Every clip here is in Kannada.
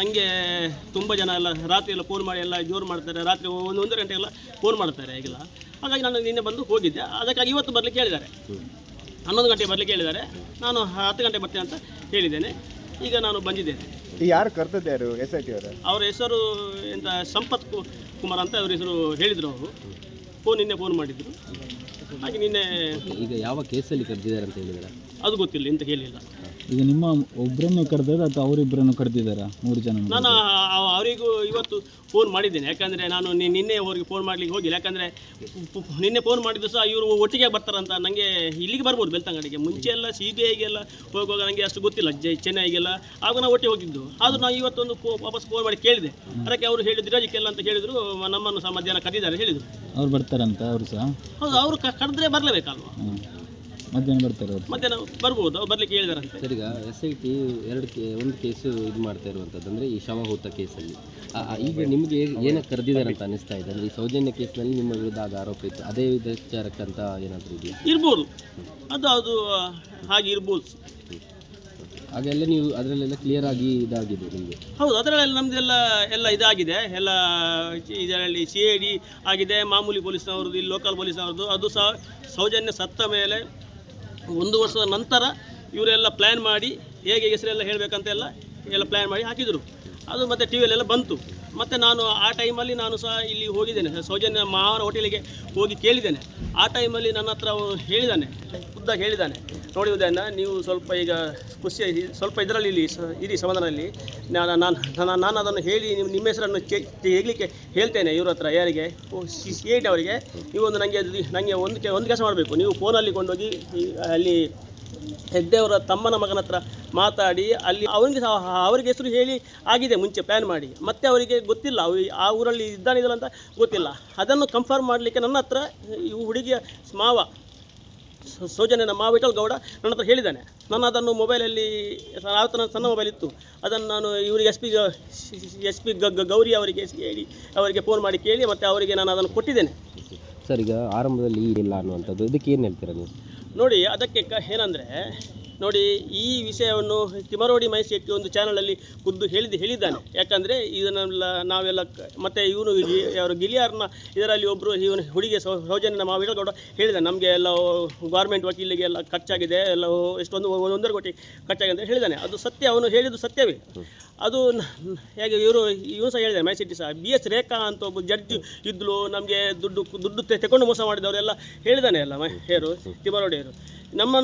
ನನಗೆ ತುಂಬ ಜನ ಎಲ್ಲ ರಾತ್ರಿ ಎಲ್ಲ ಫೋನ್ ಮಾಡಿ ಎಲ್ಲ ಜೋರು ಮಾಡ್ತಾರೆ. ರಾತ್ರಿ ಒಂದು ಒಂದು ಗಂಟೆ ಎಲ್ಲ ಫೋನ್ ಮಾಡ್ತಾರೆ ಈಗೆಲ್ಲ. ಹಾಗಾಗಿ ನಾನು ನಿನ್ನೆ ಬಂದು ಹೋಗಿದ್ದೆ. ಅದಕ್ಕಾಗಿ ಇವತ್ತು ಬರಲಿಕ್ಕೆ ಹೇಳಿದ್ದಾರೆ. ಹನ್ನೊಂದು ಗಂಟೆ ಬರಲಿಕ್ಕೆ ಹೇಳಿದ್ದಾರೆ. ನಾನು ಹತ್ತು ಗಂಟೆ ಬರ್ತೇನೆ ಅಂತ ಹೇಳಿದ್ದೇನೆ. ಈಗ ನಾನು ಬಂದಿದ್ದೇನೆ. ಯಾರು ಕರ್ತದ್ದು ಯಾರು? ಎಸ್ ಐ ಟಿ ಅವರ? ಅವರ ಹೆಸರು ಎಂತ ಸಂಪತ್ ಕು- ಕುಮಾರ್ ಅಂತ ಅವ್ರ ಹೆಸರು ಹೇಳಿದರು ಅವರು. ಫೋನ್ ನಿನ್ನೆ ಫೋನ್ ಮಾಡಿದ್ರು. ಹಾಗೆ ನಿನ್ನೆ ಈಗ ಯಾವ ಕೇಸಲ್ಲಿ ಕರೆದಿದ್ದಾರೆ ಅಂತ ಹೇಳಿದ್ದಾರೆ ಅದು ಗೊತ್ತಿಲ್ಲ ಎಂತ ಹೇಳಿಲ್ಲ. ಈಗ ನಿಮ್ಮ ಒಬ್ಬರನ್ನು ಕರೆದಿದ್ದಾರೆ ಅಥವಾ ಅವರಿಬ್ಬರನ್ನು ಕರೆದಿದ್ದಾರಾ ಮೂರು ಜನ ನಾನು ಅವರಿಗೂ ಇವತ್ತು ಫೋನ್ ಮಾಡಿದ್ದೇನೆ. ಯಾಕಂದರೆ ನಾನು ನಿ- ನಿನ್ನೆ ಅವರಿಗೆ ಫೋನ್ ಮಾಡ್ಲಿಕ್ಕೆ ಹೋಗಿಲ್ಲ. ಯಾಕಂದರೆ ನಿನ್ನೆ ಫೋನ್ ಮಾಡಿದ್ದು ಸಹ ಇವರು ಒಟ್ಟಿಗೆ ಬರ್ತಾರಂತ ನನಗೆ ಇಲ್ಲಿಗೆ ಬರ್ಬೋದು ಬೆಳ್ತಂಗಡಿಗೆ. ಮುಂಚೆ ಎಲ್ಲ ಸಿ ಬಿ ಐಗೆಲ್ಲ ಹೋಗುವಾಗ ನನಗೆ ಅಷ್ಟು ಗೊತ್ತಿಲ್ಲ. ಜೈ ಚೆನ್ನೈಗೆಲ್ಲ. ಆಗ ನಾವು ಒಟ್ಟಿಗೆ ಹೋಗಿದ್ದು. ಆದರೂ ನಾವು ಇವತ್ತೊಂದು ಫೋ ವಾಪಸ್ ಫೋನ್ ಮಾಡಿ ಕೇಳಿದೆ. ಅದಕ್ಕೆ ಅವರು ಹೇಳಿದ್ರು ಅದಕ್ಕೆಲ್ಲ ಅಂತ ಹೇಳಿದರು ನಮ್ಮನ್ನು ಸಹ ಮಧ್ಯಾಹ್ನ ಕರೆದಿದ್ದಾರೆ ಹೇಳಿದರು. ಅವ್ರು ಬರ್ತಾರಂತ ಅವರು ಸಹ? ಹೌದು ಅವರು ಕರೆದ್ರೆ ಬರಲೇಬೇಕಲ್ವ? ಮಧ್ಯಾಹ್ನ ಬರ್ತಾರೆ ಅವರು. ಮಧ್ಯಾಹ್ನ ಬರ್ಬೋದು ಅವ್ರು ಬರಲಿಕ್ಕೆ ಹೇಳಿದಾರಂತೆ. ಸರ್ ಈಗ ಎಸ್ ಐ ಟಿ ಎರಡು ಕೇ ಒಂದು ಕೇಸು ಇದು ಮಾಡ್ತಾ ಇರುವಂಥದ್ದು ಅಂದರೆ ಈ ಶವಹೂತ ಕೇಸಲ್ಲಿ. ಆ- ಆ, ಈಗ ನಿಮಗೆ ಏನಕ್ಕೆ ಕರೆದಿದ್ದಾರೆ ಅಂತ ಅನಿಸ್ತಾ ಇದೆ? ಅಂದರೆ ಈ ಸೌಜನ್ಯ ಕೇಸ್ನಲ್ಲಿ ನಿಮ್ಮ ವಿರುದ್ಧ ಆದ ಆರೋಪ ಇತ್ತು. ಅದೇ ವಿಚಾರಕ್ಕಂತ ಏನಾದರೂ ಇದೆಯಾ? ಇರ್ಬೋದು. ಅದು ಅದು ಹಾಗೆ ಇರ್ಬೋದು. ಹಾಗೆಲ್ಲ ನೀವು ಅದರಲ್ಲೆಲ್ಲ ಕ್ಲಿಯರ್ ಆಗಿ ಇದಾಗಿದೆ ನಿಮಗೆ? ಹೌದು ಅದರಲ್ಲೆಲ್ಲ ನಮ್ದೆಲ್ಲ ಎಲ್ಲ ಇದಾಗಿದೆ. ಎಲ್ಲ ಇದರಲ್ಲಿ ಸಿ ಐ ಡಿ ಆಗಿದೆ. ಮಾಮೂಲಿ ಪೊಲೀಸ್ನವ್ರದ್ದು ಇಲ್ಲಿ ಲೋಕಲ್ ಪೊಲೀಸ್ನವ್ರದ್ದು ಅದು ಸಹ ಸೌಜನ್ಯ ಸತ್ತ ಮೇಲೆ ಒಂದು ವರ್ಷದ ನಂತರ ಇವರೆಲ್ಲ ಪ್ಲ್ಯಾನ್ ಮಾಡಿ ಹೇಗೆ ಹೆಸರೆಲ್ಲ ಹೇಳಬೇಕಂತೆಲ್ಲ ಎಲ್ಲ ಪ್ಲ್ಯಾನ್ ಮಾಡಿ ಹಾಕಿದರು. ಅದು ಮತ್ತು ಟಿ ವಿಯಲ್ಲೆಲ್ಲ ಬಂತು. ಮತ್ತು ನಾನು ಆ ಟೈಮಲ್ಲಿ ನಾನು ಸಹ ಇಲ್ಲಿ ಹೋಗಿದ್ದೇನೆ. ಸೌಜನ್ಯ ಮಾವನ ಹೋಟೆಲಿಗೆ ಹೋಗಿ ಕೇಳಿದ್ದೇನೆ. ಆ ಟೈಮಲ್ಲಿ ನನ್ನ ಹತ್ರ ಹೇಳಿದ್ದಾನೆ ಖುದ್ದಾಗಿ ಹೇಳಿದ್ದಾನೆ ನೋಡಿ ನೀವು ಸ್ವಲ್ಪ ಈಗ ಖುಷಿ ಸ್ವಲ್ಪ ಇದರಲ್ಲಿ ಇಲ್ಲಿ ಇರಿ ಸಮಾಧಾನದಲ್ಲಿ. ನಾನು ನಾನು ನಾನು ನಾನು ಅದನ್ನು ಹೇಳಿ ನಿಮ್ಮ ನಿಮ್ಮ ಹೆಸರನ್ನು ಹೇಳಲಿಕ್ಕೆ ಹೇಳ್ತೇನೆ ಇವ್ರ ಹತ್ರ, ಯಾರಿಗೆ? ಸಿ ಐ ಅವರಿಗೆ. ನೀವು ಒಂದು ನನಗೆ ನನಗೆ ಒಂದು ಕೆ, ಒಂದು ಕೆಲಸ ಮಾಡಬೇಕು. ನೀವು ಫೋನಲ್ಲಿ ಕೊಂಡೋಗಿ ಅಲ್ಲಿ ಹೆಗ್ಡೆಯವರ ತಮ್ಮನ ಮಗನ ಹತ್ರ ಮಾತಾಡಿ, ಅಲ್ಲಿ ಅವನಿಗೆ ಅವರಿಗೆ ಹೆಸರು ಹೇಳಿ ಆಗಿದೆ, ಮುಂಚೆ ಪ್ಲ್ಯಾನ್ ಮಾಡಿ. ಮತ್ತೆ ಅವರಿಗೆ ಗೊತ್ತಿಲ್ಲ ಆ ಊರಲ್ಲಿ ಇದ್ದಾನಿದಲ್ಲ ಅಂತ ಗೊತ್ತಿಲ್ಲ. ಅದನ್ನು ಕನ್ಫರ್ಮ್ ಮಾಡಲಿಕ್ಕೆ ನನ್ನ ಹತ್ರ ಈ ಹುಡುಗಿಯ ಮಾವ ಸ- ನಮ್ಮ ವಿಠಲ್ ಗೌಡ ನನ್ನ ಹತ್ರ ಹೇಳಿದ್ದಾನೆ. ನಾನು ಅದನ್ನು ಮೊಬೈಲಲ್ಲಿ ಆತನ ಸಣ್ಣ ಮೊಬೈಲ್ ಇತ್ತು. ಅದನ್ನು ನಾನು ಇವರಿಗೆ S P S P Gauri ಅವರಿಗೆ ಹೇಳಿ ಅವರಿಗೆ ಫೋನ್ ಮಾಡಿ ಕೇಳಿ ಮತ್ತು ಅವರಿಗೆ ನಾನು ಅದನ್ನು ಕೊಟ್ಟಿದ್ದೇನೆ. ಸರ್ ಈಗ ಆರಂಭದಲ್ಲಿ ಇಲ್ಲ ಅನ್ನುವಂಥದ್ದು. ಇದಕ್ಕೆ ಏನು ಹೇಳ್ತೀರಾ ನೀವು? ನೋಡಿ ಅದಕ್ಕೆ ಕ ಏನಂದರೆ ನೋಡಿ ಈ ವಿಷಯವನ್ನು ತಿಮರೋಡಿ ಮಹೇಶ್ ಶೆಟ್ಟಿ ಒಂದು ಚಾನಲಲ್ಲಿ ಖುದ್ದು ಹೇಳಿದ್ದು ಹೇಳಿದ್ದಾನೆ. ಯಾಕಂದರೆ ಇದನ್ನೆಲ್ಲ ನಾವೆಲ್ಲ ಮತ್ತೆ ಇವನು ಅವರು ಗಿಲಿಯಾರ್ನ ಇದರಲ್ಲಿ ಒಬ್ಬರು ಇವನು ಹುಡುಗಿ ಸೌಜನ್ಯ ಸೌಜನ್ಯನ ಮಾವ ಹೇಳಿದ ನಮಗೆ ಎಲ್ಲ ಗೌರ್ಮೆಂಟ್ ವಕೀಲಿಗೆ ಎಲ್ಲ ಖರ್ಚಾಗಿದೆ, ಎಲ್ಲ ಎಷ್ಟೊಂದು ಒಂದೊಂದರ ಕೋಟಿ ಖರ್ಚಾಗಿದೆ ಅಂತ ಹೇಳಿದ್ದಾನೆ ಅದು ಸತ್ಯ, ಅವನು ಹೇಳಿದ್ದು ಸತ್ಯವೇ. ಅದು ಹೇಗೆ ಇವರು, ಇವನು ಸಹ ಹೇಳಿದ್ದಾರೆ ಶೆಟ್ಟಿ ಸಹ. ಬಿ ಎಸ್ ರೇಖಾ ಅಂತ ಒಬ್ಬ ಜಡ್ಜ್ ಇದ್ಲು, ನಮಗೆ ದುಡ್ಡು ದುಡ್ಡು ತೆಕೊಂಡು ಮೋಸ ಮಾಡಿದವರೆಲ್ಲ ಹೇಳಿದ್ದಾನೆ ಎಲ್ಲ ಮೈ ಹೇರು ತಿಮರೋಡಿಯವರು.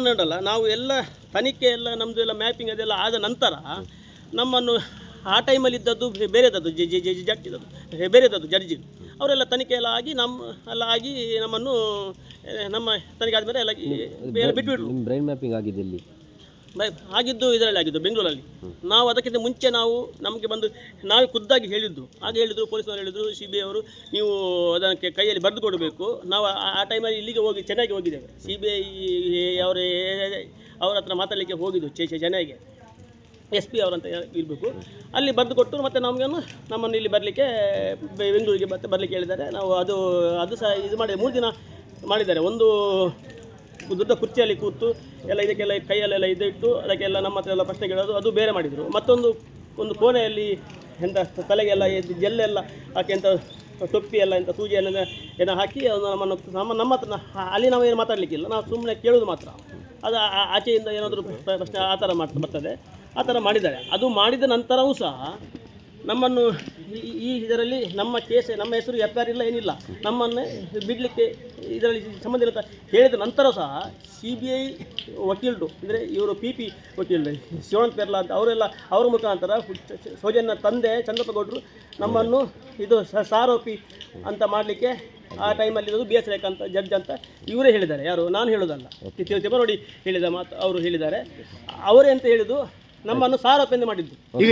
ನೋಡಲ್ಲ, ನಾವು ಎಲ್ಲ ತನಿಖೆ ಎಲ್ಲ ನಮ್ಮದು ಎಲ್ಲ ಮ್ಯಾಪಿಂಗ್ ಅದೆಲ್ಲ ಆದ ನಂತರ ನಮ್ಮನ್ನು ಆ ಟೈಮಲ್ಲಿ ಇದ್ದದ್ದು ಬೇರೆದದ್ದು ಜಿ ಜಿ ಜಿ ಇದ್ದದ್ದು ಬೇರೆದದ್ದು ಜಡ್ಜಿ. ಅವರೆಲ್ಲ ತನಿಖೆ ಎಲ್ಲ ಆಗಿ ನಮ್ಮ ಎಲ್ಲ ಆಗಿ ನಮ್ಮನ್ನು ನಮ್ಮ ತನಿಖೆ ಆದಮೇಲೆ ಎಲ್ಲ ಬಿಟ್ಬಿಟ್ರು. ಬ್ರೈನ್ ಮ್ಯಾಪಿಂಗ್ ಆಗಿದೆ ಇಲ್ಲಿ ಬೈ ಆಗಿದ್ದು ಇದರಲ್ಲಿ ಆಗಿದ್ದು ಬೆಂಗಳೂರಲ್ಲಿ. ನಾವು ಅದಕ್ಕಿಂತ ಮುಂಚೆ ನಾವು ನಮಗೆ ಬಂದು ನಾವೇ ಖುದ್ದಾಗಿ ಹೇಳಿದ್ದು. ಆಗ ಹೇಳಿದ್ರು ಪೊಲೀಸ್ನವರು ಹೇಳಿದರು ಸಿ ಬಿ ಐ ಅವರು ನೀವು ಅದಕ್ಕೆ ಕೈಯಲ್ಲಿ ಬರೆದು ಕೊಡಬೇಕು. ನಾವು ಆ- ಆ ಟೈಮಲ್ಲಿ ಇಲ್ಲಿಗೆ ಹೋಗಿ ಚೆನ್ನಾಗಿ ಹೋಗಿದ್ದೇವೆ. ಸಿ ಬಿ ಐ ಅವರ ಅವ್ರ ಹತ್ರ ಮಾತಾಡಲಿಕ್ಕೆ ಹೋಗಿದ್ದು ಚೇಚೆ ಜನಗೆ ಎಸ್ ಪಿ ಅವರಂತ ಇರಬೇಕು. ಅಲ್ಲಿ ಬರೆದು ಕೊಟ್ಟು ಮತ್ತು ನಮಗೆ ನಮ್ಮನ್ನು ಇಲ್ಲಿ ಬರಲಿಕ್ಕೆ ಬೆಂಗಳೂರಿಗೆ ಮತ್ತೆ ಬರಲಿಕ್ಕೆ ಹೇಳಿದ್ದಾರೆ. ನಾವು ಅದು ಅದು ಸಹ ಇದು ಮಾಡಿ ಮೂರು ದಿನ ಮಾಡಿದ್ದಾರೆ. ಒಂದು ದೊಡ್ಡ ಕುರ್ಚಿಯಲ್ಲಿ ಕೂತು ಎಲ್ಲ ಇದಕ್ಕೆಲ್ಲ ಕೈಯಲ್ಲೆಲ್ಲ ಇದಿಟ್ಟು, ಅದಕ್ಕೆಲ್ಲ ನಮ್ಮ ಹತ್ರ ಎಲ್ಲ ಪ್ರಶ್ನೆ ಕೇಳೋದು ಅದು ಬೇರೆ ಮಾಡಿದರು. ಮತ್ತೊಂದು, ಒಂದು ಕೋಣೆಯಲ್ಲಿ ಎಂಥ ತಲೆಗೆಲ್ಲ ಜೆಲ್ಲೆಲ್ಲ ಹಾಕಿ ಎಂಥ ಟೊಪ್ಪಿ ಎಲ್ಲ ಎಂಥ ಸೂಜಿ ಎಲ್ಲ ಏನೋ ಹಾಕಿ ನಮ್ಮನ್ನು ನಮ್ಮ ನಮ್ಮ ಹತ್ರ ಅಲ್ಲಿ ನಾವು ಏನು ಮಾತಾಡಲಿಕ್ಕಿಲ್ಲ. ನಾವು ಸುಮ್ಮನೆ ಕೇಳೋದು ಮಾತ್ರ. ಅದು ಆಚೆಯಿಂದ ಏನಾದರೂ ಪ್ರಶ್ನೆ ಆ ಥರ ಮಾಡ್ತಾ ಬರ್ತದೆ. ಆ ಥರ ಮಾಡಿದ್ದಾರೆ. ಅದು ಮಾಡಿದ ನಂತರವೂ ಸಹ ನಮ್ಮನ್ನು ಈ- ಇದರಲ್ಲಿ ನಮ್ಮ ಕೇಸ್, ನಮ್ಮ ಹೆಸರು ಎಫ್ ಇಲ್ಲ, ಏನಿಲ್ಲ. ನಮ್ಮನ್ನು ಬಿಡಲಿಕ್ಕೆ ಇದರಲ್ಲಿ ಸಂಬಂಧಿತ ಹೇಳಿದ ನಂತರ ಸಹ ಸಿ ಬಿ ಐ ವಕೀಲರು, ಅಂದರೆ ಇವರು ಪಿ ಪಿ ವಕೀಲರು ಶಿವಣ್ ಪೇರ್ಲಾ ಅಂತ ಅವರೆಲ್ಲ ಅವರ ಮುಖಾಂತರ ಸೌಜನ್ಯ ತಂದೆ ಚಂದ್ರಪ್ಪ ಗೌಡರು ನಮ್ಮನ್ನು ಇದು ಸಾರೋಪಿ ಅಂತ ಮಾಡಲಿಕ್ಕೆ ಆ ಟೈಮಲ್ಲಿ ಇರೋದು ಬಿ ಎಸ್ ರೇಖಾಂತ ಜಡ್ಜ್ ಅಂತ ಇವರೇ ಹೇಳಿದ್ದಾರೆ. ಯಾರು? ನಾನು ಹೇಳೋದಲ್ಲ. ನೋಡಿ ಹೇಳಿದ ಮಾತು ಅವರು ಹೇಳಿದ್ದಾರೆ. ಅವರೇ ಅಂತ ಹೇಳಿದ್ದು ನಮ್ಮನ್ನು ಸಾರಪ್ಪ ಎಂದು ಮಾಡಿದ್ದು ಈಗ